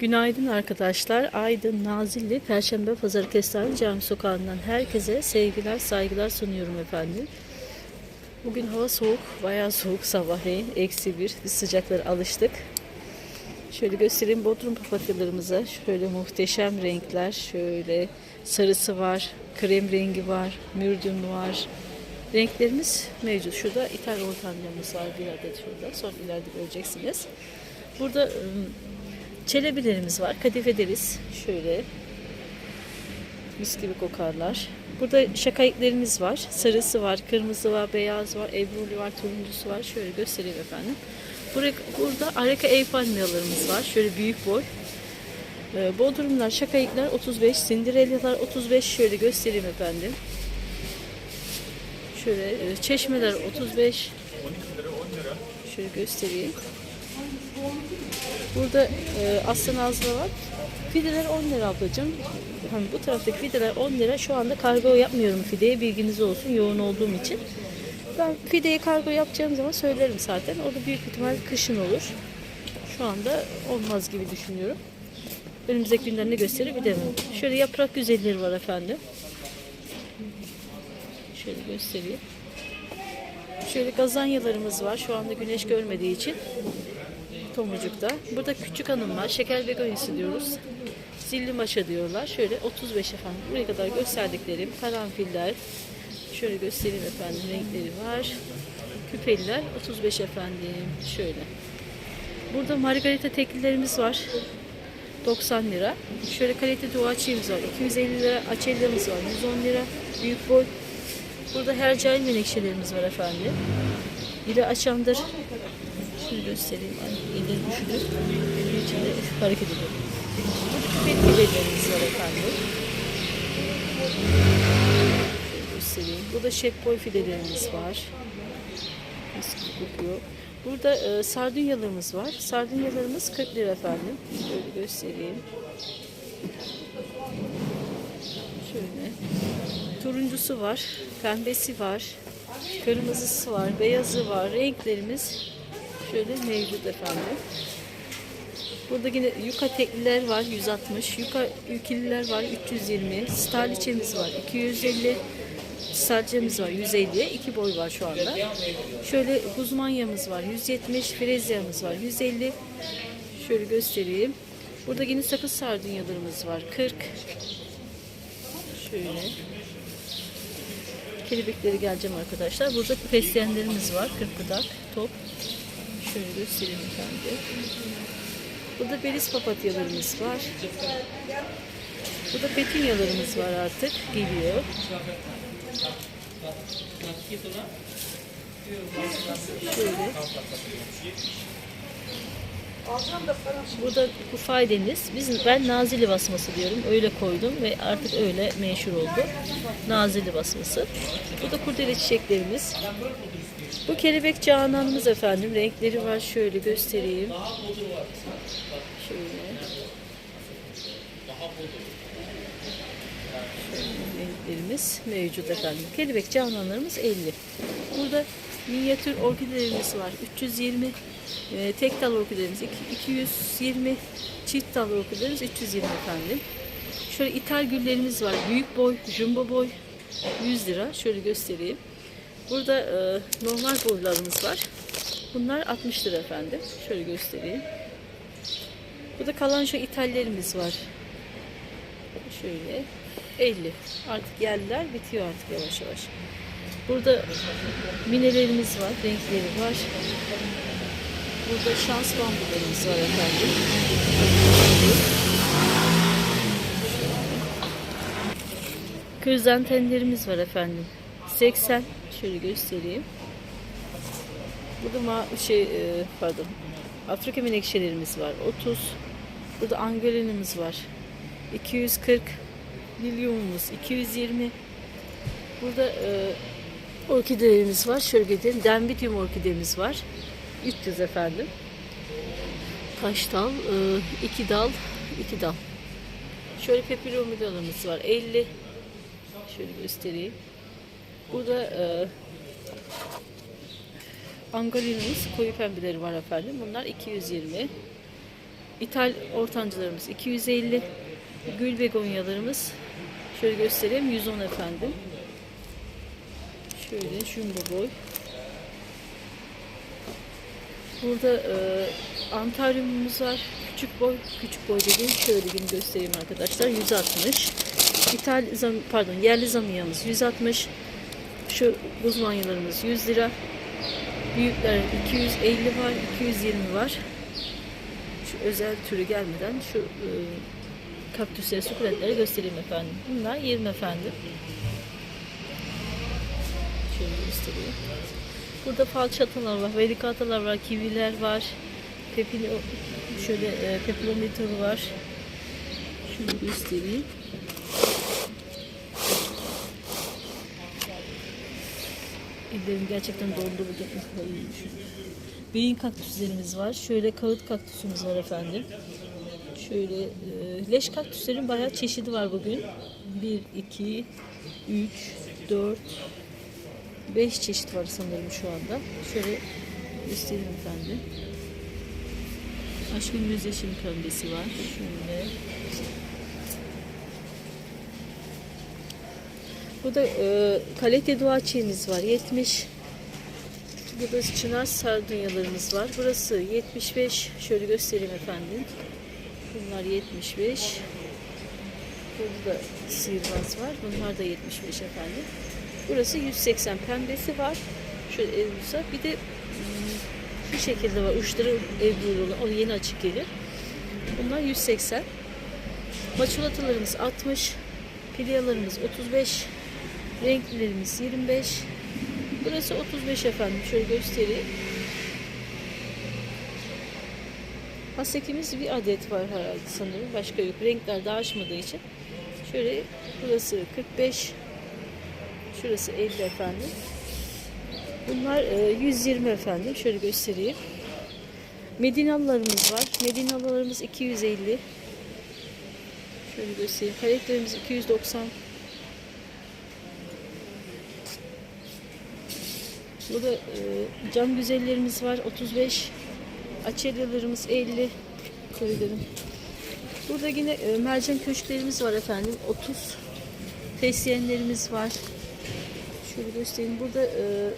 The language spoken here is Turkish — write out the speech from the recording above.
Günaydın arkadaşlar. Aydın Nazilli Perşembe Pazarı Kestane Cami Sokağı'ndan herkese sevgiler, saygılar sunuyorum efendim. Bugün hava soğuk, bayağı soğuk sabahleyin. Eksi bir. Biz sıcaklara alıştık. Şöyle göstereyim Bodrum papatyalarımıza. Şöyle muhteşem renkler. Şöyle sarısı var, krem rengi var, mürdüm var. Renklerimiz mevcut. Şurada ithal ortamlarımız var bir adet şurada. Sonra ileride göreceksiniz. Burada ım, çelebilerimiz var. Kadife deriz. Şöyle mis gibi kokarlar. Burada şakayıklarımız var. Sarısı var, kırmızı var, beyaz var, ebruli var, turuncusu var. Şöyle göstereyim efendim. Buraya, burada areka ev palmiyalarımız var. Şöyle büyük boy. Ee, Bodrumlar, şakayıklar 35, sindirelyalar 35. Şöyle göstereyim efendim. Şöyle e, çeşmeler 35. Şöyle göstereyim. Burada e, aslan ağzı var. Fideler 10 lira ablacığım. Hani bu taraftaki fideler 10 lira. Şu anda kargo yapmıyorum fideye. Bilginiz olsun yoğun olduğum için. Ben fideye kargo yapacağım zaman söylerim zaten. O da büyük ihtimal kışın olur. Şu anda olmaz gibi düşünüyorum. Önümüzdeki günler ne gösterir bilemem. Şöyle yaprak güzelleri var efendim. Şöyle göstereyim. Şöyle gazanyalarımız var. Şu anda güneş görmediği için tomurcukta. Burada küçük hanım var. Şeker begonisi diyoruz. Zilli maşa diyorlar. Şöyle 35 efendim. Buraya kadar gösterdiklerim karanfiller. Şöyle göstereyim efendim. Renkleri var. Küpeliler 35 efendim. Şöyle. Burada margarita teklilerimiz var. 90 lira. Şöyle kalite duaçiyemiz var. 250 lira. Açelyamız var. 110 lira. Büyük boy. Burada hercai menekşelerimiz var efendim. Biri açandır. Şunu göstereyim. Ay, ileri düşürür. Bir içinde hareket ediyor. Burada küpeli biberlerimiz var efendim. Şöyle göstereyim. Burada şefboy fidelerimiz var. Mis kokuyor. Burada e, sardunyalarımız var. Sardunyalarımız 40 lira efendim. Şöyle göstereyim. Şöyle. Turuncusu var, pembesi var, kırmızısı var, beyazı var. Renklerimiz şöyle mevcut efendim. Burada yine yuka tekliler var 160, yuka ülkeliler var 320, staliçemiz var 250, salçamız var 150, iki boy var şu anda. Şöyle guzmanyamız var 170, frezyamız var 150. Şöyle göstereyim. Burada yine sakız sardunyalarımız var 40. Şöyle. Kelebekleri geleceğim arkadaşlar. Burada fesleğenlerimiz var. Kırkıdak, top. Şöyle göstereyim efendim. Burada beliz papatyalarımız var. Burada petunyalarımız var artık. Geliyor. Şöyle. Burada bu faydeniz. Biz, ben nazili basması diyorum. Öyle koydum ve artık öyle meşhur oldu. Nazili basması. Bu da kurdele çiçeklerimiz. Bu kelebek cananımız efendim. Renkleri var. Şöyle göstereyim. Şöyle. Şöyle renklerimiz mevcut efendim. Kelebek cananlarımız 50. Burada minyatür orkidelerimiz var. 320 e, tek dal orkidelerimiz iki- 220 çift dal orkidelerimiz 320 efendim. Şöyle ithal güllerimiz var. Büyük boy, jumbo boy 100 lira. Şöyle göstereyim. Burada e, normal boylarımız var. Bunlar 60 lira efendim. Şöyle göstereyim. Burada kalan şu ithallerimiz var. Şöyle 50. Artık yerliler bitiyor artık yavaş yavaş. Burada minelerimiz var, renkleri var. Burada şans bambularımız var efendim. Krizantenlerimiz var efendim. 80. Şöyle göstereyim. Burada ma şey e, pardon. Afrika menekşelerimiz var. 30. Burada angolinimiz var. 240. Lilyumumuz 220. Burada e, orkidelerimiz var. Şöyle gidelim. Denbitium orkidemiz var. 300 efendim. Kaç dal? 2 dal. 2 dal. Şöyle pepiromidalarımız var. 50. Şöyle göstereyim. Burada e, Angolina'mız koyu pembeleri var efendim. Bunlar 220. İthal ortancılarımız 250. Gül begonyalarımız şöyle göstereyim 110 efendim. Şöyle jumbo boy. Burada e, antaryumumuz var. Küçük boy, küçük boy dediğim şöyle gün göstereyim arkadaşlar. 160. İthal zam, pardon yerli zamiyamız 160. Şu buzmanyalarımız 100 lira. Büyükler 250 var, 220 var. Şu özel türü gelmeden şu e, kaktüsleri, sukulentleri göstereyim efendim. Bunlar 20 efendim. Şöyle göstereyim. Burada falçatalar var, velikatalar var, kiviler var. Pepino, şöyle e, pepilonitör var. Şunu göstereyim. Ellerim gerçekten dondu bugün. Beyin kaktüslerimiz var. Şöyle kağıt kaktüsümüz var efendim. Şöyle e, leş kaktüslerin bayağı çeşidi var bugün. 1, 2, 3, 4, 5 çeşit var sanırım şu anda. Şöyle göstereyim efendim. Aşkın gözyaşım pembesi var. Şöyle. Burada e, kalite dua çiğimiz var. 70. Burada çınar sardunyalarımız var. Burası 75. Şöyle göstereyim efendim. Bunlar 75. Burada da sihirbaz var. Bunlar da 75 efendim. Burası 180 pembesi var. Şöyle elbise. Bir de hmm, şu şekilde var. Uçları evrulu olan. O yeni açık gelir. Bunlar 180. Maçulatalarımız 60. Pilyalarımız 35. Renklilerimiz 25. Burası 35 efendim. Şöyle göstereyim. Hasekimiz bir adet var herhalde sanırım. Başka yok. Renkler daha açmadığı için. Şöyle burası 45. Şurası 50 efendim. Bunlar e, 120 efendim. Şöyle göstereyim. Medinalılarımız var. Medinalılarımız 250. Şöyle göstereyim. Karakterimiz 290. Burada e, cam güzellerimiz var 35. Açelyalarımız 50. Koyularım. Burada yine e, mercan köşklerimiz var efendim 30. Fesleğenlerimiz var. Şöyle göstereyim. Burada e,